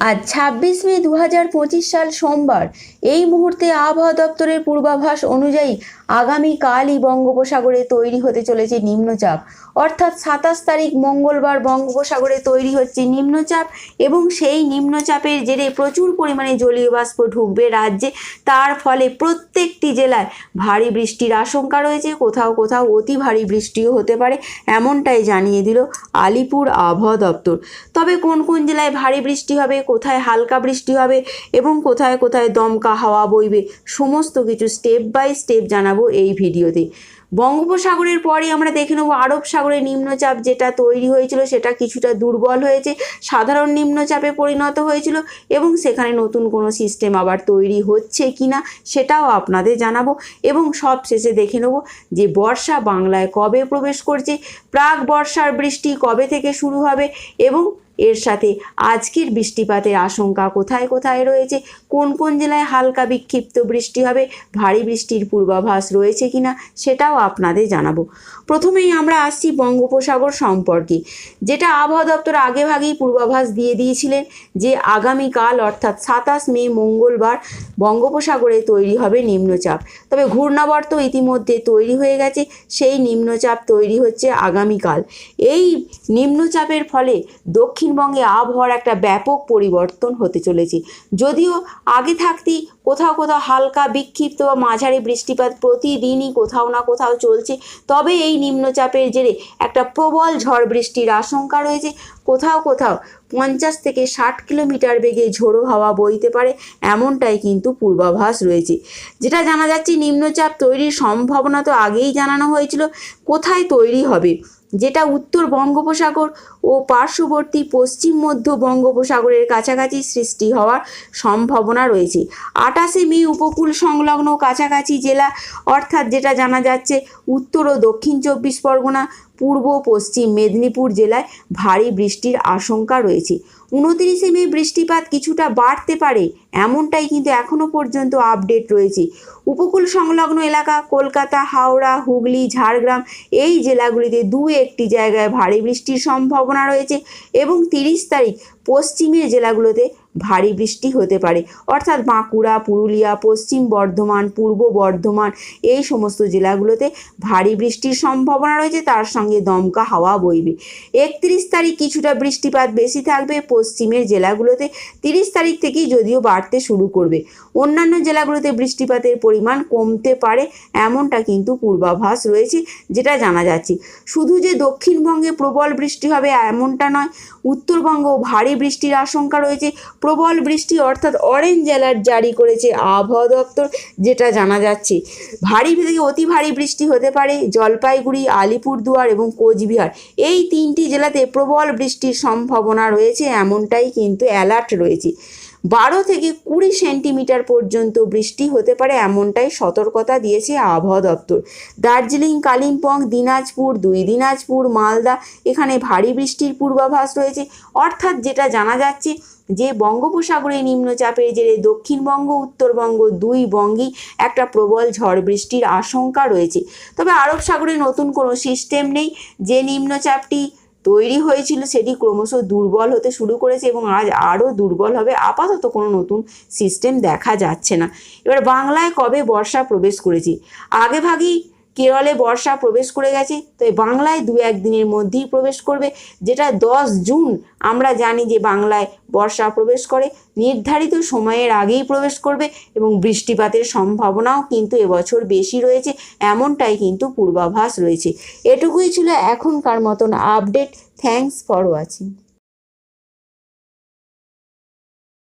আজ ছাব্বিশ মে দু হাজার পঁচিশ সাল সোমবার এই মুহূর্তে আবহাওয়া দপ্তরের পূর্বাভাস অনুযায়ী আগামীকালই বঙ্গোপসাগরে তৈরি হতে চলেছে নিম্নচাপ। অর্থাৎ সাতাশ তারিখ মঙ্গলবার বঙ্গোপসাগরে তৈরি হচ্ছে নিম্নচাপ এবং সেই নিম্নচাপের জেরে প্রচুর পরিমাণে জলীয় বাষ্প ঢুকবে রাজ্যে। তার ফলে প্রত্যেকটি জেলায় ভারী বৃষ্টির আশঙ্কা রয়েছে। কোথাও কোথাও অতি ভারী বৃষ্টিও হতে পারে, এমনটাই জানিয়ে দিল আলিপুর আবহাওয়া দপ্তর। তবে কোন কোন জেলায় ভারী বৃষ্টি হবে, কোথায় হালকা বৃষ্টি হবে এবং কোথায় কোথায় দমকা হাওয়া বইবে, সমস্ত কিছু স্টেপ বাই স্টেপ জানাব এই ভিডিওতে। বঙ্গোপসাগরের পরে আমরা দেখে নেব আরব সাগরে নিম্নচাপ যেটা তৈরি হয়েছিল সেটা কিছুটা দুর্বল হয়েছে, সাধারণ নিম্নচাপে পরিণত হয়েছিল এবং সেখানে নতুন কোনো সিস্টেম আবার তৈরি হচ্ছে কি না সেটাও আপনাদের জানাব। এবং সব শেষে দেখে নেব যে বর্ষা বাংলায় কবে প্রবেশ করছে, প্রাক বর্ষার বৃষ্টি কবে থেকে শুরু হবে এবং এর সাথে আজকের বৃষ্টিপাতের আশঙ্কা কোথায় কোথায় রয়েছে? কোন কোন জেলায় হালকা বিক্ষিপ্ত বৃষ্টি হবে? ভারী বৃষ্টির পূর্বাভাস রয়েছে কিনা সেটাও আপনাদের জানাব। প্রথমেই আমরা আসছি বঙ্গোপসাগর সম্পর্কে, যেটা আবহাওয়া দপ্তর আগেভাগেই পূর্বাভাস দিয়ে দিয়েছিলেন যে আগামীকাল অর্থাৎ সাতাশ মে মঙ্গলবার বঙ্গোপসাগরে তৈরি হবে নিম্নচাপ। তবে ঘূর্ণাবর্ত ইতিমধ্যে তৈরি হয়ে গেছে, সেই নিম্নচাপ তৈরি হচ্ছে আগামীকাল। এই নিম্নচাপের ফলে দক্ষিণবঙ্গে আবহাওয়ার একটা ব্যাপক পরিবর্তন হতে চলেছে। যদিও আগে থাকতেই কোথাও কোথাও হালকা বিক্ষিপ্ত বা মাঝারি বৃষ্টিপাত প্রতিদিনই কোথাও না কোথাও চলছে। তবে এই নিম্নচাপের জেরে একটা প্রবল ঝড় বৃষ্টির আশঙ্কা রয়েছে। কোথাও কোথাও পঞ্চাশ থেকে ষাট কিলোমিটার বেগে ঝোড়ো হাওয়া বইতে পারে, এমনটাই কিন্তু পূর্বাভাস রয়েছে। যেটা জানা যাচ্ছে, নিম্নচাপ তৈরির সম্ভাবনা তো আগেই জানানো হয়েছিল, কোথায় তৈরি হবে? যেটা উত্তর বঙ্গোপসাগর ও পার্শ্ববর্তী পশ্চিম মধ্য বঙ্গোপসাগরের কাছাকাছি সৃষ্টি হওয়ার সম্ভাবনা রয়েছে। আটাশে মে উপকূল সংলগ্ন কাছাকাছি জেলা, অর্থাৎ যেটা জানা যাচ্ছে, উত্তর ও দক্ষিণ চব্বিশ পরগনা পূর্ব পশ্চিম মেদিনীপুর জেলায় ভারী বৃষ্টির আশঙ্কা রয়েছে। উনতিরিশে মে বৃষ্টিপাত কিছুটা বাড়তে পারে, এমনটাই কিন্তু এখনও পর্যন্ত আপডেট রয়েছে। উপকূল সংলগ্ন এলাকা কলকাতা, হাওড়া, হুগলি, ঝাড়গ্রাম এই জেলাগুলিতে দু একটি জায়গায় ভারী বৃষ্টির সম্ভাবনা রয়েছে এবং তিরিশ তারিখ পশ্চিমের জেলাগুলোতে ভারী বৃষ্টি হতে পারে। অর্থাৎ বাঁকুড়া, পুরুলিয়া, পশ্চিম বর্ধমান, পূর্ব বর্ধমান এই সমস্ত জেলাগুলোতে ভারী বৃষ্টির সম্ভাবনা রয়েছে, তার সঙ্গে দমকা হাওয়া বইবে। একত্রিশ তারিখ কিছুটা বৃষ্টিপাত বেশি থাকবে পশ্চিমের জেলাগুলোতে তিরিশ তারিখ থেকেই যদিও বাড়তে শুরু করবে। অন্যান্য জেলাগুলোতে বৃষ্টিপাতের পরিমাণ কমতে পারে এমনটা কিন্তু পূর্বাভাস রয়েছে যেটা জানা যাচ্ছে। শুধু যে দক্ষিণবঙ্গে প্রবল বৃষ্টি হবে এমনটা নয় উত্তরবঙ্গ ভারী বৃষ্টির আশঙ্কা রয়েছে। প্রবল বৃষ্টি অর্থাৎ অরেঞ্জ অ্যালার্ট জারি করেছে আবহাওয়া দপ্তর, যেটা জানা যাচ্ছে। ভারী থেকে অতি ভারী বৃষ্টি হতে পারে জলপাইগুড়ি, আলিপুরদুয়ার এবং কোচবিহার। এই তিনটি জেলাতে প্রবল বৃষ্টির সম্ভাবনা রয়েছে এমনটাই কিন্তু অ্যালার্ট রয়েছে। বারো থেকে কুড়ি সেন্টিমিটার পর্যন্ত বৃষ্টি হতে পারে এমনটাই সতর্কতা দিয়েছে আবহাওয়া দপ্তর। দার্জিলিং, কালিম্পং, দিনাজপুর, দুই দিনাজপুর, মালদা, এখানে ভারী বৃষ্টির পূর্বাভাস রয়েছে। অর্থাৎ যেটা জানা যাচ্ছে যে বঙ্গোপসাগরে নিম্নচাপের জেরে দক্ষিণবঙ্গ, উত্তরবঙ্গ দুই বঙ্গেই একটা প্রবল ঝড় বৃষ্টির আশঙ্কা রয়েছে। তবে আরব সাগরে নতুন কোনো সিস্টেম নেই। যে নিম্নচাপটি তৈরি হয়েছিল, সেটি ক্রমশ দুর্বল হতে শুরু করেছে এবং আজ আরও দুর্বল হবে। আপাতত কোনো নতুন সিস্টেম দেখা যাচ্ছে না। এবার বাংলায় কবে বর্ষা প্রবেশ করেছে? আগেভাগেই কেরলে বর্ষা প্রবেশ করে গেছে তো বাংলায় দু একদিনের মধ্যেই প্রবেশ করবে, যেটা দশ জুন আমরা জানি যে বাংলায় বর্ষা প্রবেশ করে। নির্ধারিত সময়ের আগেই প্রবেশ করবে এবং বৃষ্টিপাতের সম্ভাবনাও কিন্তু এবছর বেশি রয়েছে, এমনটাই কিন্তু পূর্বাভাস রয়েছে। এটুকুই ছিল এখনকার মতন আপডেট থ্যাঙ্কস ফর ওয়াচিং